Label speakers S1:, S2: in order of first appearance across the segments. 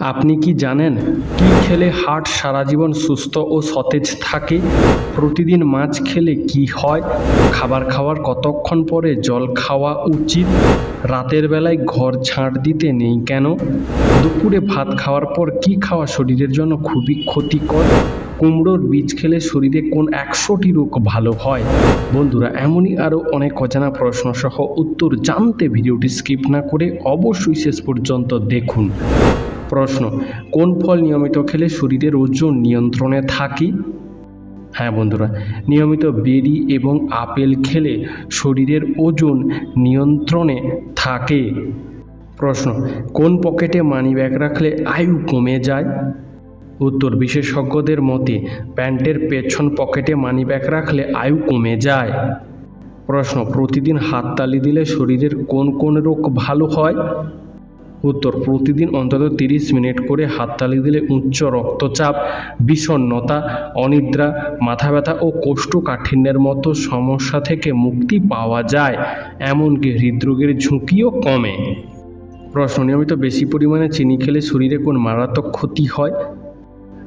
S1: আপনি কি জানেন কি খেলে হার্ট সারা জীবন সুস্থ ও সতেজ থাকে? প্রতিদিন মাছ খেলে কি হয়? খাবার খাওয়ার কতক্ষণ পরে জল খাওয়া উচিত? রাতের বেলায় ঘর ঝাঁট দিতে নেই কেন? দুপুরে ভাত খাওয়ার পর কি খাওয়া শরীরের জন্য খুবই ক্ষতিকর? কুমড়োর বীজ খেলে শরীরে কোন একশোটি রোগ ভালো হয়? বন্ধুরা, এমনই আরও অনেক অজানা প্রশ্ন সহ উত্তর জানতে ভিডিওটি স্কিপ না করে অবশ্যই শেষ পর্যন্ত দেখুন। প্রশ্ন, কোন ফল নিয়মিত খেলে শরীরের ওজন নিয়ন্ত্রণে থাকে? হ্যাঁ বন্ধুরা, নিয়মিত বেরি এবং আপেল খেলে শরীরের ওজন নিয়ন্ত্রণে থাকে। প্রশ্ন, কোন পকেটে মানি ব্যাগ রাখলে আয়ু কমে যায়? উত্তর, বিশেষজ্ঞদের মতে, প্যান্টের পেছন পকেটে মানি ব্যাগ রাখলে আয়ু কমে যায়। প্রশ্ন, প্রতিদিন হাততালি দিলে শরীরের কোন কোন রোগ ভালো হয়? উত্তর, প্রতিদিন অন্তত তিরিশ মিনিট করে হাততালি দিলে উচ্চ রক্তচাপ, বিষণ্ণতা, অনিদ্রা, মাথা ব্যথা ও কোষ্ঠকাঠিন্যের মতো সমস্যা থেকে মুক্তি পাওয়া যায়, এমনকি হৃদরোগের ঝুঁকিও কমে। প্রশ্ন, নিয়মিত বেশি পরিমাণে চিনি খেলে শরীরে কোন মারাত্মক ক্ষতি হয়?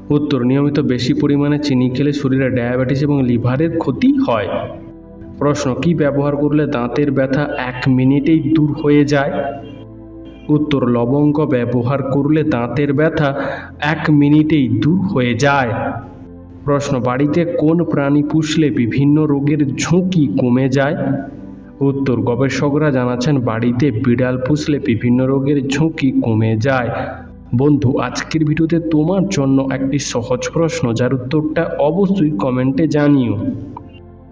S1: উত্তর, নিয়মিত বেশি পরিমাণে চিনি খেলে শরীরে ডায়াবেটিস এবং লিভারের ক্ষতি হয়। প্রশ্ন, কি ব্যবহার করলে দাঁতের ব্যথা এক মিনিটেই দূর হয়ে যায়? উত্তর লবঙ্গ ব্যবহার করলে দাঁতের ব্যথা এক মিনিটেই দূর হয়ে যায়। প্রশ্ন, বাড়িতে কোন প্রাণী পুষলে বিভিন্ন রোগের ঝুঁকি কমে যায়? উত্তর, গবেষকরা জানাচ্ছেন, বাড়িতে বিড়াল পুষলে বিভিন্ন রোগের ঝুঁকি কমে যায়। বন্ধু, আজকের ভিডিওতে তোমার জন্য একটি সহজ প্রশ্ন, যার উত্তরটা অবশ্যই কমেন্টে জানিও।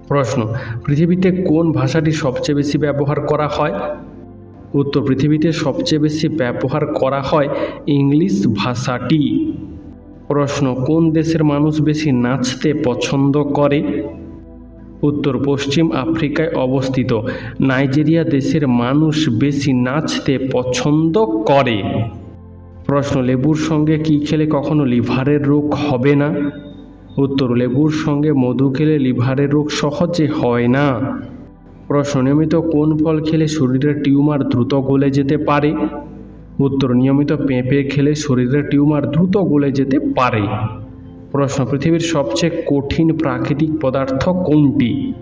S1: প্রশ্ন, পৃথিবীতে কোন ভাষাটি সবচেয়ে বেশি ব্যবহার করা হয়? উত্তর পৃথিবীতে সবচেয়ে বেশি ব্যবহার করা হয় ইংলিশ ভাষাটি। প্রশ্ন, কোন দেশের মানুষ বেশি নাচতে পছন্দ করে? উত্তর, পশ্চিম আফ্রিকায় অবস্থিত। নাইজেরিয়া দেশের মানুষ বেশি নাচতে পছন্দ করে। প্রশ্ন, লেবুর সঙ্গে কি খেলে কখনো লিভারের রোগ হবে না? উত্তর, লেবুর সঙ্গে মধু খেলে লিভারের রোগ সহজে হয় না। প্রশ্ন নিয়মিত কোন ফল খেলে শরীরের টিউমার দ্রুত গলে যেতে পারে? উত্তর, নিয়মিত পেঁপে খেলে শরীরের টিউমার দ্রুত গলে যেতে পারে। প্রশ্ন, পৃথিবীর সবচেয়ে কঠিন প্রাকৃতিক পদার্থ কোনটি?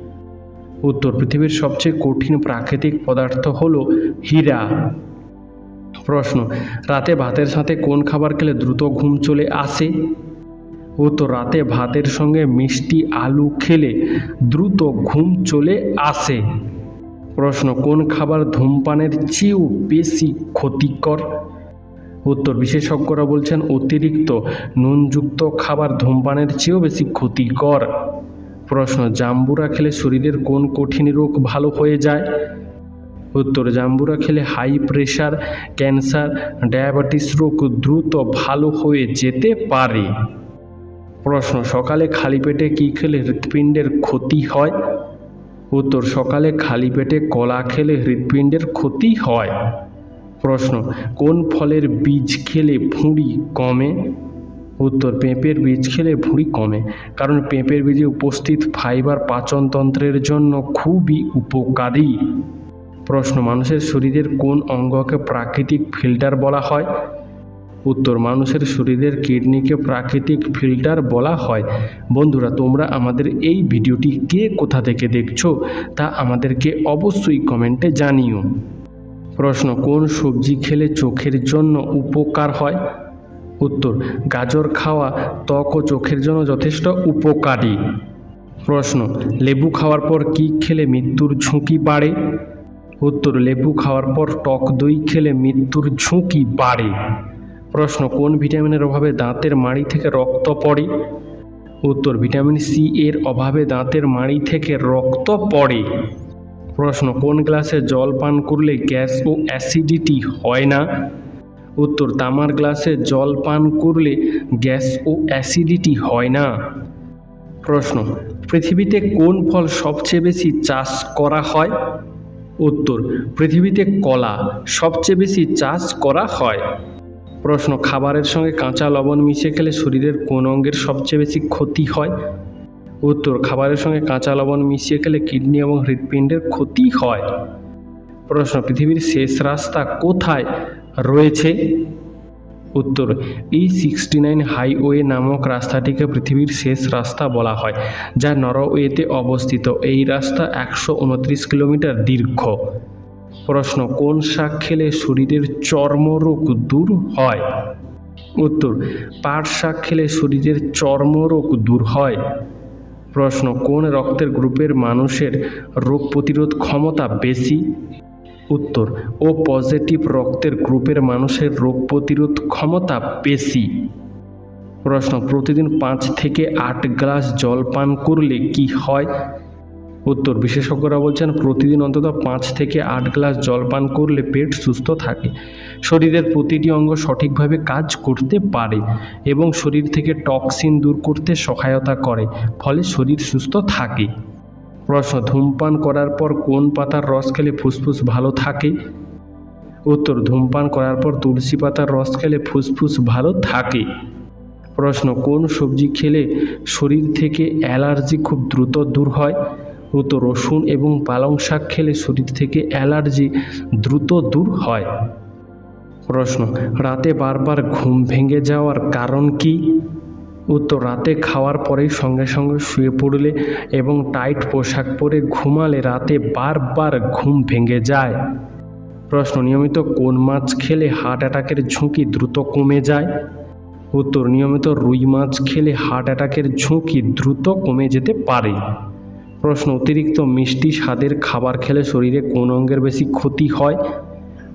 S1: উত্তর, পৃথিবীর সবচেয়ে কঠিন প্রাকৃতিক পদার্থ হলো হীরা। প্রশ্ন, রাতে ভাতের সাথে কোন খাবার খেলে দ্রুত ঘুম চলে আসে? উত্তর রাতে ভাতের সঙ্গে মিষ্টি আলু খেলে দ্রুত ঘুম চলে আসে। প্রশ্ন, কোন খাবার ধূমপানের চেয়েও বেশি ক্ষতিকর? উত্তর, বিশেষজ্ঞরা বলছেন অতিরিক্ত নুনযুক্ত খাবার ধূমপানের চেয়েও বেশি ক্ষতিকর। প্রশ্ন, জাম্বুরা খেলে শরীরের কোন কঠিন রোগ ভালো হয়ে যায়? উত্তর, জাম্বুরা খেলে হাই প্রেশার, ক্যান্সার, ডায়াবেটিস রোগ দ্রুত ভালো হয়ে যেতে পারে। প্রশ্ন, সকালে খালি পেটে কী খেলে হৃৎপিণ্ডের ক্ষতি হয়? উত্তর, সকালে খালি পেটে কলা খেলে হৃৎপিণ্ডের ক্ষতি হয়। প্রশ্ন, কোন ফলের বীজ খেলে ভুঁড়ি কমে? উত্তর, পেঁপের বীজ খেলে ভুঁড়ি কমে, কারণ পেঁপের বীজে উপস্থিত ফাইবার পাচনতন্ত্রের জন্য খুবই উপকারী। প্রশ্ন, মানুষের শরীরের কোন অঙ্গকে প্রাকৃতিক ফিল্টার বলা হয়? উত্তর, মানুষের শরীরের কিডনিকে প্রাকৃতিক ফিল্টার বলা হয়। বন্ধুরা, তোমরা আমাদের এই ভিডিওটি কে কোথা থেকে দেখছ তা আমাদেরকে অবশ্যই কমেন্টে জানিও। প্রশ্ন, কোন সবজি খেলে চোখের জন্য উপকার হয়? উত্তর, গাজর খাওয়া ত্বক ও চোখের জন্য যথেষ্ট উপকারী। প্রশ্ন, লেবু খাওয়ার পর কি খেলে মৃত্যুর ঝুঁকি বাড়ে? উত্তর, লেবু খাওয়ার পর টক দই খেলে মৃত্যুর ঝুঁকি বাড়ে। প্রশ্ন, কোন ভিটামিনের অভাবে দাঁতের মাড়ি থেকে রক্ত পড়ে? উত্তর, ভিটামিন সি এর অভাবে দাঁতের মাড়ি থেকে রক্ত পড়ে। প্রশ্ন, কোন গ্লাসে জল পান করলে গ্যাস ও অ্যাসিডিটি হয় না? উত্তর, তামার গ্লাসে জল পান করলে গ্যাস ও অ্যাসিডিটি হয় না। প্রশ্ন, পৃথিবীতে কোন ফল সবচেয়ে বেশি চাষ করা হয়? উত্তর, পৃথিবীতে কলা সবচেয়ে বেশি চাষ করা হয়। প্রশ্ন, খাবারের সঙ্গে কাঁচা লবণ মিশিয়ে খেলে শরীরের কোন অঙ্গের সবচেয়ে বেশি ক্ষতি হয়? উত্তর, খাবারের সঙ্গে কাঁচা লবণ মিশিয়ে খেলে কিডনি এবং হৃৎপিণ্ডের ক্ষতি হয়। প্রশ্ন, পৃথিবীর শেষ রাস্তা কোথায় রয়েছে? উত্তর, এই সিক্সটি নাইন হাইওয়ে নামক রাস্তাটিকে পৃথিবীর শেষ রাস্তা বলা হয়, যা নরওয়েতে অবস্থিত। এই রাস্তা একশো উনত্রিশ কিলোমিটার দীর্ঘ। প্রশ্ন, কোন শাক খেলে শরীরের চর্মরোগ দূর হয়? উত্তর, পাট শাক খেলে শরীরের চর্মরোগ দূর হয়। প্রশ্ন, কোন রক্তের গ্রুপের মানুষের রোগ প্রতিরোধ ক্ষমতা বেশি? উত্তর, ও পজিটিভ রক্তের গ্রুপের মানুষের রোগ প্রতিরোধ ক্ষমতা বেশি। প্রশ্ন, প্রতিদিন পাঁচ থেকে আট গ্লাস জল পান করলে কি হয়? উত্তর, বিশেষজ্ঞরা বলছেন প্রতিদিন অন্তত পাঁচ থেকে আট গ্লাস জল পান করলে পেট সুস্থ থাকে। শরীরের প্রতিটি অঙ্গ সঠিকভাবে কাজ করতে পারে এবং শরীর থেকে টক্সিন দূর করতে সহায়তা করে, ফলে শরীর সুস্থ থাকে। প্রশ্ন, ধূমপান করার পর কোন পাতার রস খেলে ফুসফুস ভালো থাকে? উত্তর, ধূমপান করার পর তুলসী পাতার রস খেলে ফুসফুস ভালো থাকে। প্রশ্ন, কোন সবজি খেলে শরীর থেকে অ্যালার্জি খুব দ্রুত দূর হয়? উত্তর রসুন এবং পালং শাক খেলে শরীর থেকে অ্যালার্জি দ্রুত দূর হয়। প্রশ্ন, রাতে বারবার ঘুম ভেঙে যাওয়ার কারণ কি? উত্তর, রাতে খাওয়ার পরেই সঙ্গে সঙ্গে শুয়ে পড়লে এবং টাইট পোশাক পরে ঘুমালে রাতে বারবার ঘুম ভেঙে যায়। প্রশ্ন, নিয়মিত কোন মাছ খেলে হার্ট অ্যাটাকের ঝুঁকি দ্রুত কমে যায়? উত্তর, নিয়মিত রুই মাছ খেলে হার্ট অ্যাটাকের ঝুঁকি দ্রুত কমে যেতে পারে। প্রশ্ন, অতিরিক্ত মিষ্টি স্বাদের খাবার খেলে শরীরে কোন অঙ্গের বেশি ক্ষতি হয়?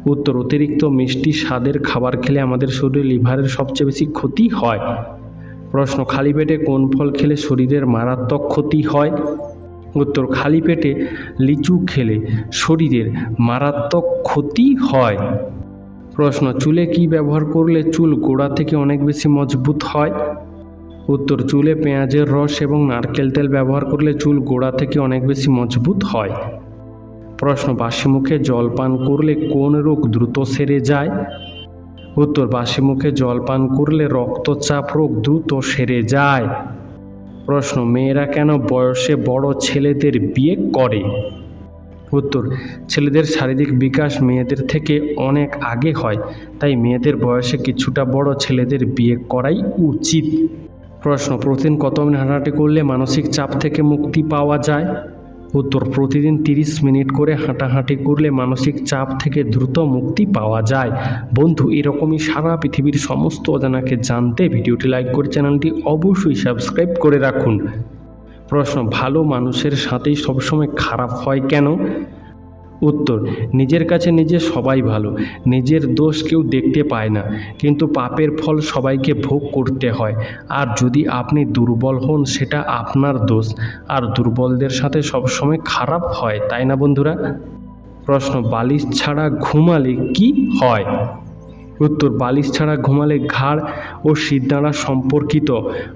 S1: উত্তর, অতিরিক্ত মিষ্টি স্বাদের খাবার খেলে আমাদের শরীরে লিভারের সবচেয়ে বেশি ক্ষতি হয়। প্রশ্ন, খালি পেটে কোন ফল খেলে শরীরের মারাত্মক ক্ষতি হয়? উত্তর, খালি পেটে লিচু খেলে শরীরের মারাত্মক ক্ষতি হয়। প্রশ্ন, চুলে কি ব্যবহার করলে চুল গোড়া থেকে অনেক বেশি মজবুত হয়? উত্তর, চুলে পেঁয়াজের রস এবং নারকেল তেল ব্যবহার করলে চুল গোড়া থেকে অনেক বেশি মজবুত হয়। প্রশ্ন বাসি মুখে জল পান করলে কোন রোগ দ্রুত সেরে যায়? উত্তর বাসি মুখে জল পান করলে রক্তচাপ রোগ দ্রুত সেরে যায়। প্রশ্ন, মেয়েরা কেন বয়সে বড় ছেলেদের বিয়ে করে? উত্তর, ছেলেদের শারীরিক বিকাশ মেয়েদের থেকে অনেক আগে হয়, তাই মেয়েদের বয়সে কিছুটা বড় ছেলেদের বিয়ে করাই উচিত। প্রশ্ন, প্রতিদিন কত মিনিট হাঁটাহাঁটি করলে মানসিক চাপ থেকে মুক্তি পাওয়া যায়? উত্তর, প্রতিদিন তিরিশ মিনিট করে হাঁটাহাঁটি করলে মানসিক চাপ থেকে দ্রুত মুক্তি পাওয়া যায়। বন্ধু, এরকমই সারা পৃথিবীর সমস্ত অজানাকে জানতে ভিডিওটি লাইক করে চ্যানেলটি অবশ্যই সাবস্ক্রাইব করে রাখুন। প্রশ্ন, ভালো মানুষের সাথেই সবসময় খারাপ হয় কেন? উত্তর, নিজের কাছে নিজে সবাই ভালো, নিজের দোষ কেউ দেখতে পায় না, কিন্তু পাপের ফল সবাইকে ভোগ করতে হয়, আর যদি আপনি দুর্বল হন সেটা আপনার দোষ, আর দুর্বলদের সাথে সবসময় খারাপ হয়, তাই না বন্ধুরা? প্রশ্ন, বালিশ ছাড়া ঘুমালে কি হয়? উত্তর, বালিশ ছাড়া ঘুমালে ঘাড় ও শিরদাঁড়া সম্পর্কিত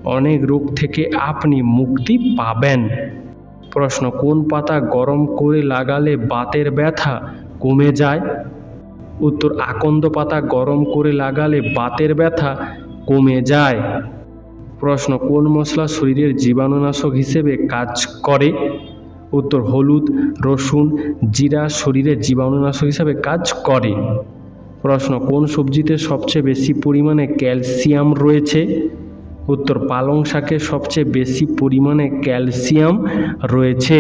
S1: অনেক রোগ থেকে আপনি মুক্তি পাবেন। প্রশ্ন, কোন পাতা গরম করে লাগালে বাতের ব্যথা কমে যায়? উত্তর, আকন্দ পাতা গরম করে লাগালে বাতের ব্যথা কমে যায়। প্রশ্ন, কোন মশলা শরীরের জীবাণুনাশক হিসেবে কাজ করে? উত্তর, হলুদ, রসুন, জিরা শরীরের জীবাণুনাশক হিসাবে কাজ করে। প্রশ্ন, কোন সবজিতে সবচেয়ে বেশি পরিমাণে ক্যালসিয়াম রয়েছে? উত্তর পালং শাকে সবচেয়ে বেশি পরিমাণে ক্যালসিয়াম রয়েছে।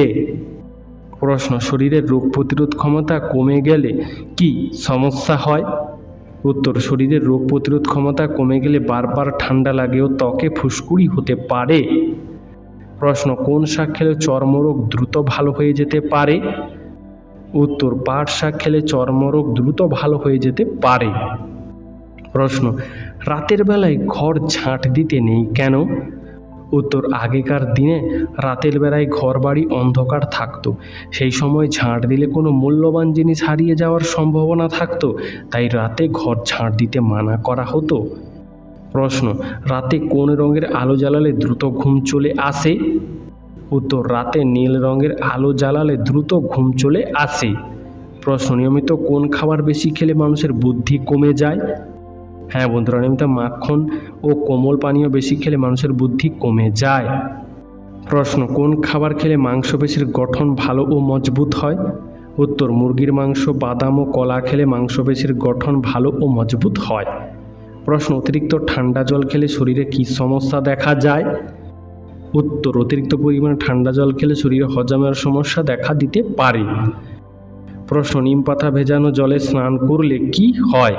S1: প্রশ্ন, শরীরের রোগ প্রতিরোধ ক্ষমতা কমে গেলে কি সমস্যা হয়? উত্তর, শরীরের রোগ প্রতিরোধ ক্ষমতা কমে গেলে বারবার ঠান্ডা লাগে ও ত্বকে ফুসকুড়ি হতে পারে। প্রশ্ন, কোন শাক খেলে চর্মরোগ দ্রুত ভালো হয়ে যেতে পারে? উত্তর, পাট শাক খেলে চর্মরোগ দ্রুত ভালো হয়ে যেতে পারে। প্রশ্ন রাতের বেলায় ঘর ঝাঁট দিতে নেই কেন? উত্তর, আগেকার দিনে রাতের বেলায় ঘর বাড়ি অন্ধকার থাকতো। সেই সময় ঝাঁট দিলে কোনো মূল্যবান জিনিস হারিয়ে যাওয়ার সম্ভাবনা থাকতো। তাই রাতে ঘর ঝাঁট দিতে মানা করা হতো। প্রশ্ন, রাতে কোন রঙের আলো জ্বালালে দ্রুত ঘুম চলে আসে? উত্তর, রাতে নীল রঙের আলো জ্বালালে দ্রুত ঘুম চলে আসে। প্রশ্ন, নিয়মিত কোন খাবার বেশি খেলে মানুষের বুদ্ধি কমে যায়? হ্যাঁ বন্ধুরা, নিয়মিত মাখন ও কোমল পানীয় বেশি খেলে মানুষের বুদ্ধি কমে যায়। প্রশ্ন, কোন খাবার খেলে মাংসপেশির গঠন ভালো ও মজবুত হয়? উত্তর, মুরগির মাংস, বাদাম ও কলা খেলে মাংসপেশির গঠন ভালো ও মজবুত হয়। প্রশ্ন, অতিরিক্ত ঠান্ডা জল খেলে শরীরে কী সমস্যা দেখা যায়? উত্তর, অতিরিক্ত পরিমাণে ঠান্ডা জল খেলে শরীরে হজমের সমস্যা দেখা দিতে পারে। প্রশ্ন, নিম পাতা ভেজানো জলে স্নান করলে কি হয়?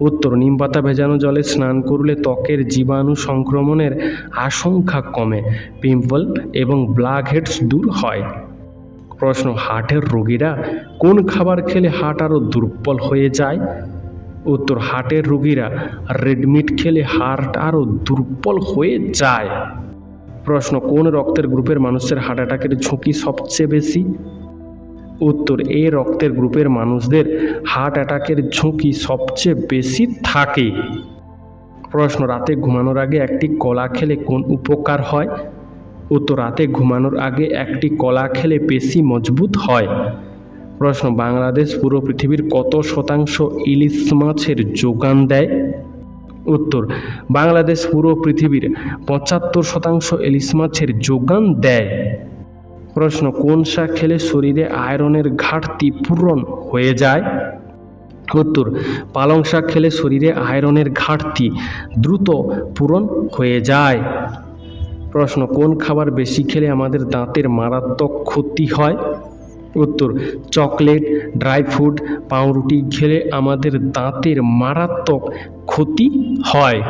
S1: উত্তর নিম পাতা ভেজানো জলে স্নান করলে ত্বকের জীবাণু সংক্রমণের আশঙ্কা কমে, পিম্পল এবং ব্ল্যাক হেডস দূর হয়। প্রশ্ন, হার্টের রোগীরা কোন খাবার খেলে হার্ট আরও দুর্বল হয়ে যায়? উত্তর, হার্টের রোগীরা রেডমিট খেলে হার্ট আরও দুর্বল হয়ে যায়। প্রশ্ন, কোন রক্তের গ্রুপের মানুষের হার্ট অ্যাটাকের ঝুঁকি সবচেয়ে বেশি? উত্তর, এ রক্তের গ্রুপের মানুষদের হার্ট অ্যাটাকের ঝুঁকি সবচেয়ে বেশি থাকে। প্রশ্ন, রাতে ঘুমানোর আগে একটি কলা খেলে কোন উপকার হয়? উত্তর, রাতে ঘুমানোর আগে একটি কলা খেলে পেশি মজবুত হয়। প্রশ্ন, বাংলাদেশ পুরো পৃথিবীর কত শতাংশ ইলিশ মাছের যোগান দেয়? উত্তর, বাংলাদেশ পুরো পৃথিবীর পঁচাত্তর শতাংশ ইলিশ মাছের যোগান দেয়। প্রশ্ন, কোন শাক খেলে শরীরে আয়রনের ঘাটতি পূরণ হয়ে যায়? উত্তর, পালং শাক খেলে শরীরে আয়রনের ঘাটতি দ্রুত পূরণ হয়ে যায়। প্রশ্ন, কোন খাবার বেশি খেলে আমাদের দাঁতের মারাত্মক ক্ষতি হয়? উত্তর, চকলেট, ড্রাই ফ্রুট, পাউরুটি খেলে আমাদের দাঁতের মারাত্মক ক্ষতি হয়।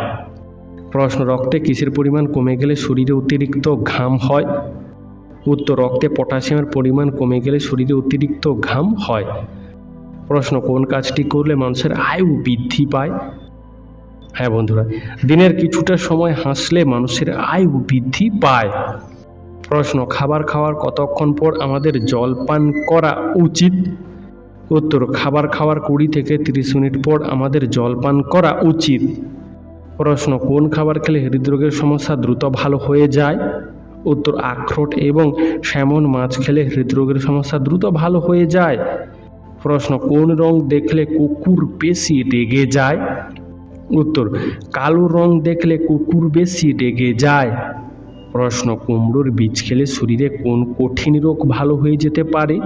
S1: প্রশ্ন, রক্তে কিসের পরিমাণ কমে গেলে শরীরে অতিরিক্ত ঘাম হয়? উত্তর রক্তে পটাশিয়ামের পরিমাণ কমে গেলে শরীরে অতিরিক্ত ঘাম হয়। প্রশ্ন, কোন কাজটি করলে মানুষের আয়ু বৃদ্ধি পায়? হ্যাঁ বন্ধুরা, দিনের কিছুটা সময় হাসলে মানুষের আয়ু বৃদ্ধি পায়। প্রশ্ন, খাবার খাওয়ার কতক্ষণ পর আমাদের জল পান করা উচিত? উত্তর, খাবার খাওয়ার কুড়ি থেকে তিরিশ মিনিট পর আমাদের জল পান করা উচিত। প্রশ্ন, কোন খাবার খেলে হৃদরোগের সমস্যা দ্রুত ভালো হয়ে যায়? উত্তর আখরোট এবং স্যামন মাছ খেলে হৃদরোগের সমস্যা দ্রুত ভালো হয়ে যায়। প্রশ্ন, কোন রং দেখলে কুকুর বেশি রেগে যায়? উত্তর, কালো রং দেখলে কুকুর বেশি রেগে যায়। প্রশ্ন, কুমড়োর বীজ খেলে শরীরে কোন কঠিন রোগ ভালো হয়ে যেতে পারে?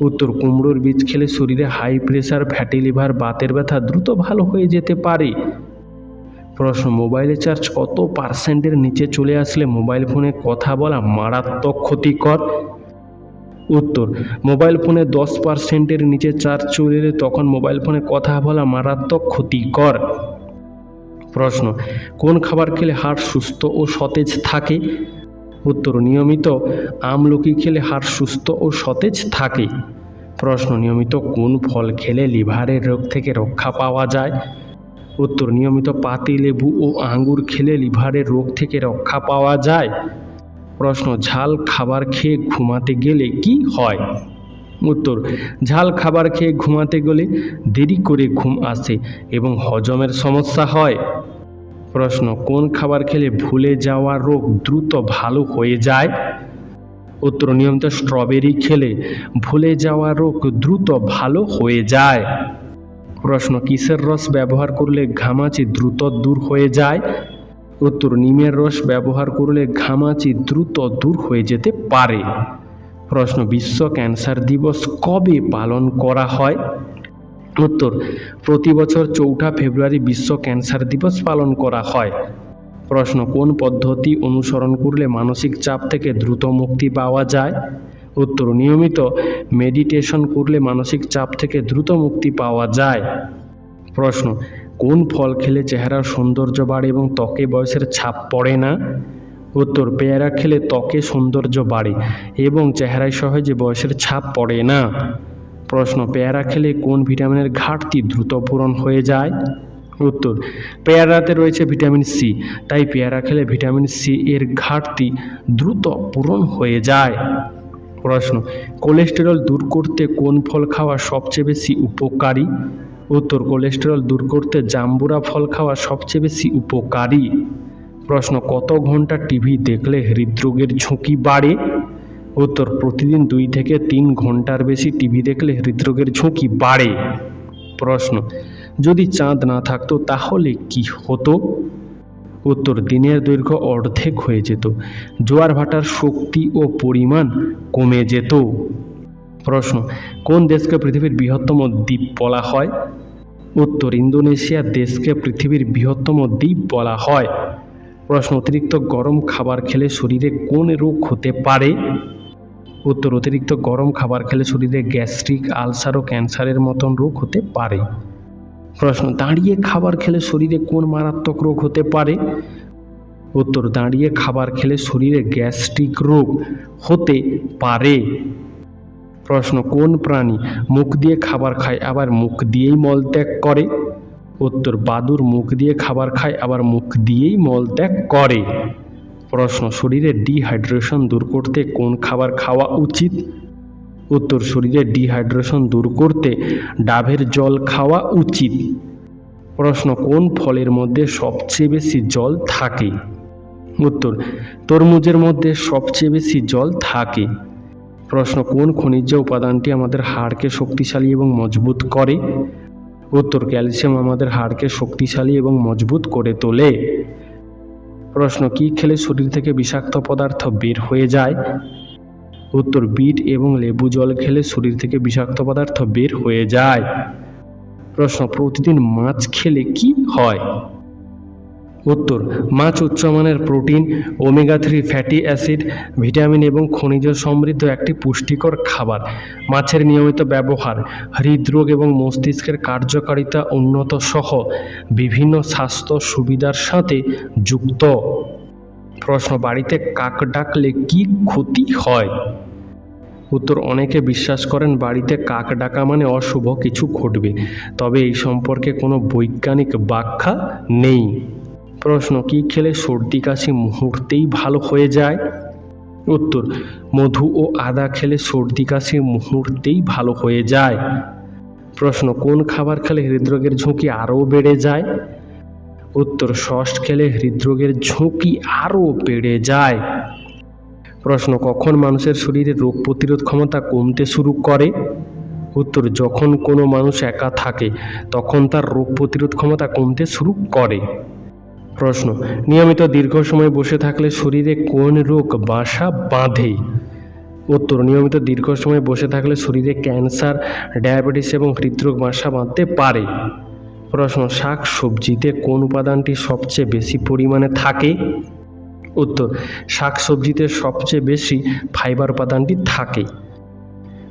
S1: উত্তর, কুমড়োর বীজ খেলে শরীরে হাই প্রেশার ফ্যাটি লিভার বাতের ব্যথা দ্রুত ভালো হয়ে যেতে পারে। প্রশ্ন, মোবাইলে চার্জ কত পার্সেন্টের নিচে চলে আসলে মোবাইল ফোনে কথা বলা মারাত্মক ক্ষতিকর? উত্তর, মোবাইল ফোনে দশ পার্সেন্টের নিচে চার্জ চলে এলে তখন মোবাইল ফোনে কথা বলা মারাত্মক ক্ষতিকর। প্রশ্ন, কোন খাবার খেলে হাড় সুস্থ ও সতেজ থাকে? উত্তর, নিয়মিত আমলকি খেলে হাড় সুস্থ ও সতেজ থাকে। প্রশ্ন, নিয়মিত কোন ফল খেলে লিভারের রোগ থেকে রক্ষা পাওয়া যায়? উত্তর, নিয়মিত পাতি, লেবু ও আঙ্গুর খেলে লিভারের রোগ থেকে রক্ষা পাওয়া যায়? প্রশ্ন, ঝাল খাবার খেয়ে ঘুমাতে গেলে কি হয়? উত্তর, ঝাল খাবার খেয়ে ঘুমাতে গেলে দেরি করে ঘুম আসে এবং হজমের সমস্যা হয়। প্রশ্ন, কোন খাবার খেলে ভুলে যাওয়া রোগ দ্রুত ভালো হয়ে যায়? উত্তর, নিয়মিত স্ট্রবেরি খেলে ভুলে যাওয়া রোগ দ্রুত ভালো হয়ে যায়। প্রশ্ন, কিসের রস ব্যবহার করলে ঘামাচি দ্রুত দূর হয়ে যায়? উত্তর, নিমের রস ব্যবহার করলে ঘামাচি দ্রুত দূর হয়ে যেতে পারে। প্রশ্ন, বিশ্ব ক্যান্সার দিবস কবে পালন করা হয়? উত্তর, প্রতি বছর চৌঠা ফেব্রুয়ারি বিশ্ব ক্যান্সার দিবস পালন করা হয়। প্রশ্ন, কোন পদ্ধতি অনুসরণ করলে মানসিক চাপ থেকে দ্রুত মুক্তি পাওয়া যায়? উত্তর, নিয়মিত মেডিটেশন করলে মানসিক চাপ থেকে দ্রুত মুক্তি পাওয়া যায়। প্রশ্ন, কোন ফল খেলে চেহারার সৌন্দর্য বাড়ে এবং ত্বকে বয়সের ছাপ পড়ে না? উত্তর, পেয়ারা খেলে ত্বকে সৌন্দর্য বাড়ে এবং চেহারায় সহজে বয়সের ছাপ পড়ে না। প্রশ্ন, পেয়ারা খেলে কোন ভিটামিনের ঘাটতি দ্রুত পূরণ হয়ে যায়? উত্তর, পেয়ারাতে রয়েছে ভিটামিন সি, তাই পেয়ারা খেলে ভিটামিন সি এর ঘাটতি দ্রুত পূরণ হয়ে যায়। প্রশ্ন, কোলেস্টেরল দূর করতে কোন ফল খাওয়া সবচেয়ে বেশি উপকারী? উত্তর, কোলেস্টেরল দূর করতে জাম্বুরা ফল খাওয়া সবচেয়ে বেশি উপকারী? প্রশ্ন, কত ঘণ্টা টিভি দেখলে হৃদরোগের ঝুঁকি বাড়ে? উত্তর, প্রতিদিন দুই থেকে তিন ঘণ্টার বেশি টিভি দেখলে হৃদরোগের ঝুঁকি বাড়ে। প্রশ্ন, যদি চাঁদ না থাকতো তাহলে কি হতো? উত্তর দিনের দৈর্ঘ্য অর্ধেক হয়ে যেত। জোয়ার ভাটার শক্তি ও পরিমাণ কমে যেত। প্রশ্ন, কোন দেশকে পৃথিবীর বৃহত্তম দ্বীপ বলা হয়? উত্তর, ইন্দোনেশিয়া দেশকে পৃথিবীর বৃহত্তম দ্বীপ বলা হয়। প্রশ্ন, অতিরিক্ত গরম খাবার খেলে শরীরে কোন রোগ হতে পারে? উত্তর, অতিরিক্ত গরম খাবার খেলে শরীরে গ্যাস্ট্রিক, আলসার ও ক্যান্সারের মতন রোগ হতে পারে। প্রশ্ন, দাঁড়িয়ে খাবার খেলে শরীরে কোন মারাত্মক রোগ হতে পারে? উত্তর, দাঁড়িয়ে খাবার খেলে শরীরে গ্যাস্ট্রিক রোগ হতে পারে। প্রশ্ন, কোন প্রাণী মুখ দিয়ে খাবার খায় আবার মুখ দিয়েই মলত্যাগ করে? উত্তর, বাদুর মুখ দিয়ে খাবার খায় আবার মুখ দিয়েই মলত্যাগ করে। প্রশ্ন, শরীরে ডিহাইড্রেশন দূর করতে কোন খাবার খাওয়া উচিত? উত্তর শরীরে ডিহাইড্রেশন দূর করতে ডাবের জল খাওয়া উচিত। প্রশ্ন, কোন ফলের মধ্যে সবচেয়ে বেশি জল থাকে? উত্তর, তরমুজের মধ্যে সবচেয়ে বেশি জল থাকে। প্রশ্ন, কোন খনিজ উপাদানটি আমাদের হাড়কে শক্তিশালী এবং মজবুত করে? উত্তর, ক্যালসিয়াম আমাদের হাড়কে শক্তিশালী এবং মজবুত করে তোলে। প্রশ্ন, কি খেলে শরীর থেকে বিষাক্ত পদার্থ বের হয়ে যায়? উত্তর বিট এবং লেবু জল খেলে শরীর থেকে বিষাক্ত পদার্থ বের হয়ে যায়। প্রশ্ন, প্রতিদিন মাছ খেলে কি হয়? উত্তর, মাছ উচ্চমানের protein, omega three fatty acid, vitamin এবং খনিজ সমৃদ্ধ একটি পুষ্টিকর খাবার। মাছের নিয়মিত ব্যবহার, হৃদরোগ এবং মস্তিষ্কের কার্যকারিতা উন্নত সহ বিভিন্ন স্বাস্থ্য সুবিধার সাথে যুক্ত। প্রশ্ন, বাড়িতে কাক ডাকলে কি ক্ষতি হয়? উত্তর অনেকে বিশ্বাস করেন বাড়িতে কাক ডাকা মানে অশুভ কিছু ঘটবে। তবে এই সম্পর্কে কোনো বৈজ্ঞানিক ব্যাখ্যা নেই। প্রশ্ন, কি খেলে সর্দি কাশি মুহূর্তেই ভালো হয়ে যায়? উত্তর, মধু ও আদা খেলে সর্দি কাশি মুহূর্তেই ভালো হয়ে যায়। প্রশ্ন, কোন খাবার খেলে হৃদরোগের ঝুঁকি আরও বেড়ে যায়? উত্তর সস খেলে হৃদরোগের ঝুঁকি আরও বেড়ে যায়। প্রশ্ন, কখন মানুষের শরীরে রোগ প্রতিরোধ ক্ষমতা কমতে শুরু করে? উত্তর, যখন কোনো মানুষ একা থাকে, তখন তার রোগ প্রতিরোধ ক্ষমতা কমতে শুরু করে। প্রশ্ন, নিয়মিত দীর্ঘ সময় বসে থাকলে শরীরে কোন রোগ বাসা বাঁধে? উত্তর, নিয়মিত দীর্ঘ সময় বসে থাকলে শরীরে ক্যান্সার, ডায়াবেটিস এবং হৃদরোগ বাসা বাঁধতে পারে। প্রশ্ন, শাক সবজিতে কোন উপাদানটি সবচেয়ে বেশি পরিমাণে থাকে? উত্তর শাক সবজিতে সবচেয়ে বেশি ফাইবার উপাদানটি থাকে।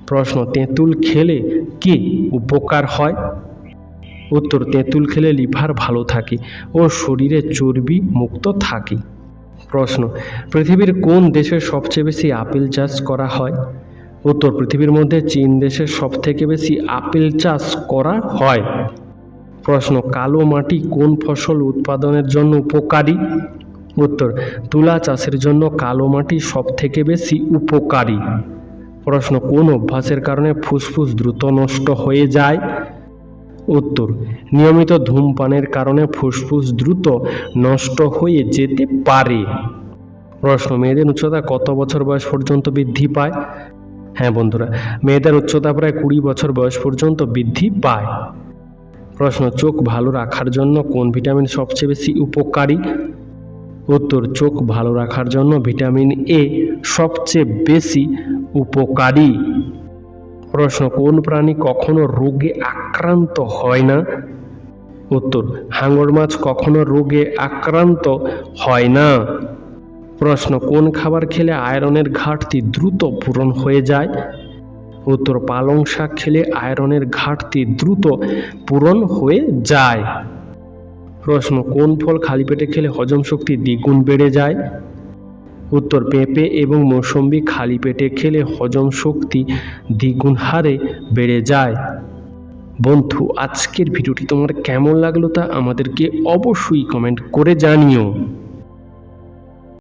S1: প্রশ্ন, তেঁতুল খেলে কি উপকার হয়? উত্তর, তেঁতুল খেলে লিভার ভালো থাকে ও শরীরে চর্বি মুক্ত থাকে। প্রশ্ন, পৃথিবীর কোন দেশে সবচেয়ে বেশি আপেল চাষ করা হয়? উত্তর, পৃথিবীর মধ্যে চীন দেশে সবথেকে বেশি আপেল চাষ করা হয়। প্রশ্ন, কালো মাটি কোন ফসল উৎপাদনের জন্য উপকারী? উত্তর, তুলা চাষের জন্য কালো মাটি সবথেকে বেশি উপকারী। প্রশ্ন, কোন অভ্যাসের কারণে ফুসফুস দ্রুত নষ্ট হয়ে যায়? উত্তর, নিয়মিত ধূমপানের কারণে ফুসফুস দ্রুত নষ্ট হয়ে যেতে পারে। প্রশ্ন, মেয়েদের উচ্চতা কত বছর বয়স পর্যন্ত বৃদ্ধি পায়? হ্যাঁ বন্ধুরা, মেয়েদের উচ্চতা প্রায় কুড়ি বছর বয়স পর্যন্ত বৃদ্ধি পায়। প্রশ্ন, চোখ ভালো রাখার জন্য কোন ভিটামিন সবচেয়ে বেশি উপকারী? উত্তর, চোখ ভালো রাখার জন্য ভিটামিন এ সবচেয়ে বেশি উপকারী। প্রশ্ন, কোন প্রাণী কখনো রোগে আক্রান্ত হয় না? উত্তর, হাঙর মাছ কখনো রোগে আক্রান্ত হয় না। প্রশ্ন, কোন খাবার খেলে আয়রনের ঘাটতি দ্রুত পূরণ হয়ে যায়? উত্তর, পালং শাক খেলে আয়রনের ঘাটতি দ্রুত পূরণ হয়ে যায়। প্রশ্ন, কোন ফল খালি পেটে খেলে হজম শক্তি দ্বিগুণ বেড়ে যায়? উত্তর, পেঁপে এবং মৌসম্বি খালি পেটে খেলে হজম শক্তি দ্বিগুণ হারে বেড়ে যায়। বন্ধু, আজকের ভিডিওটি তোমার কেমন লাগল তা আমাদেরকে অবশ্যই কমেন্ট করে জানিও।